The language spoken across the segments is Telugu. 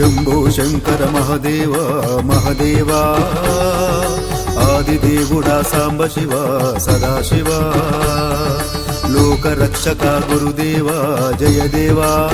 శంభో శంకర మహదేవ మహదేవా. ఆదిదేవుడా సాంబ శివ సదాశివ. లోకరక్షక గురుదేవా జయదేవా.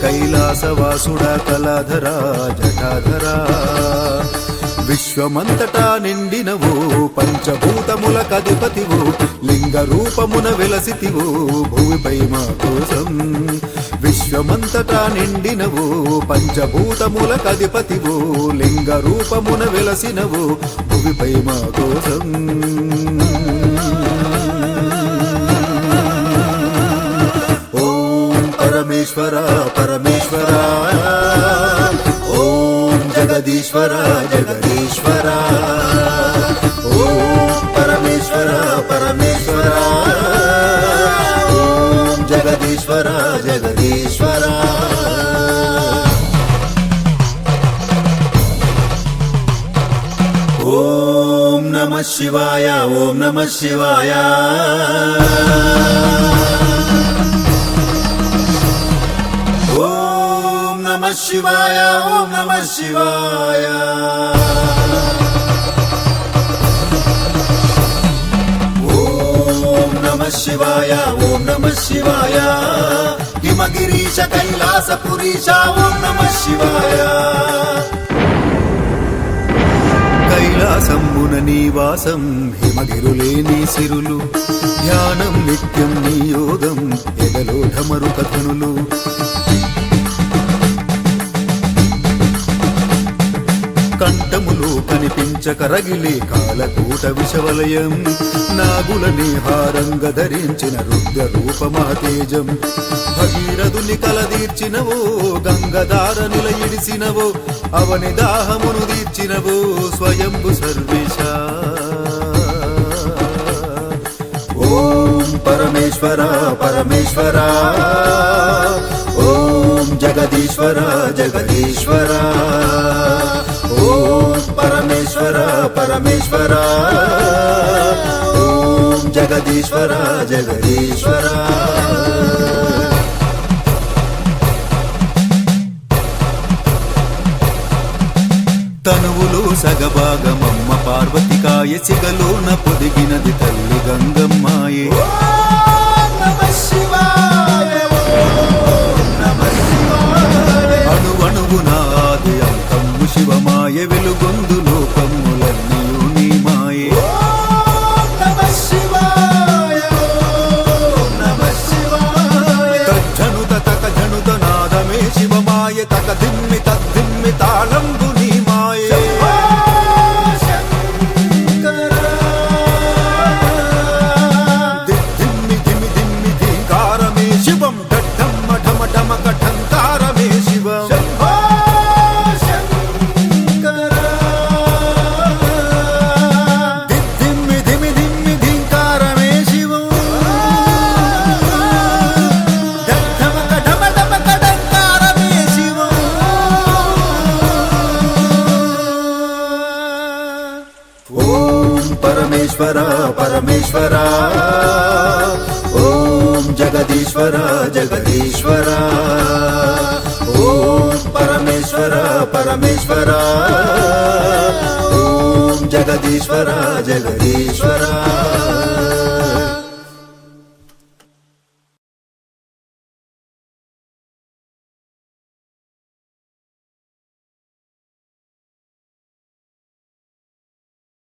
కైలాసవాసుడా కళాధరా జటాధరా. విశ్వమంతటా నిండినవు పంచభూతముల కధిపతివు లింగ రూపమున వెలసితివు భూమిపై మా కోసం విశ్వమంతటా నిండినవు పంచభూతముల కధిపతివు లింగ రూపమున వెలసినవు భూమిపై మా కోసం ఓం పరమేశ్వర పరమేశ్వర. ఓం జగదీశ్వర జగదీశ్వర. ఓం పరమేశ్వర పరమేశ్వర. జగదీశ్వర జగదీశ్వర. ఓం నమ శివాయ ఓం నమ శివాయ. ఓం నమ శివాయ ఓం నమ శివాయ. శివాయ ఓం నమ శివాయ. హిమగిరీశ కైలాస పురీష ఓం నమ శివాయ. కైలాసమున నీవాసం హిమగిరులేని సిరులు. ధ్యానం నిత్యం నీ యోగం ఎగలో ఢమరు కథనులు. కంఠములు కనిపించక రగిలే కాలకూట విషవలయం. నాగులని హారంగ ధరించిన రుద్ర రూపమా తేజం. భగీరథుని కలదీర్చినవో గంగదార నిలయిడిసినవో అవని దాహమును తీర్చినవో స్వయంభు సర్వేశ. ఓం పరమేశ్వర పరమేశ్వర. ఓం జగదీశ్వర జగదీశ్వర. పరమేశ్వర పరమేశ్వర. ఓం జగదీశ్వర జగదీశ్వర. తనువులు సగభాగమమ్మ పార్వతికాయ సిగలోన పొదిగినది తల్లి గంగమ్మాయే. శివమాయ వెలుగొందు లోకమ్ములన్నీయు నీ మాయే. తజ్జనుత తక జనుత నాదమే శివమాయ తక పరమేశ్వర పరమేశ్వర ఓం జగదీశ్వర జగదీశ్వర ఓం పరమేశ్వర పరమేశ్వర ఓం జగదీశ్వర జగదీశ్వర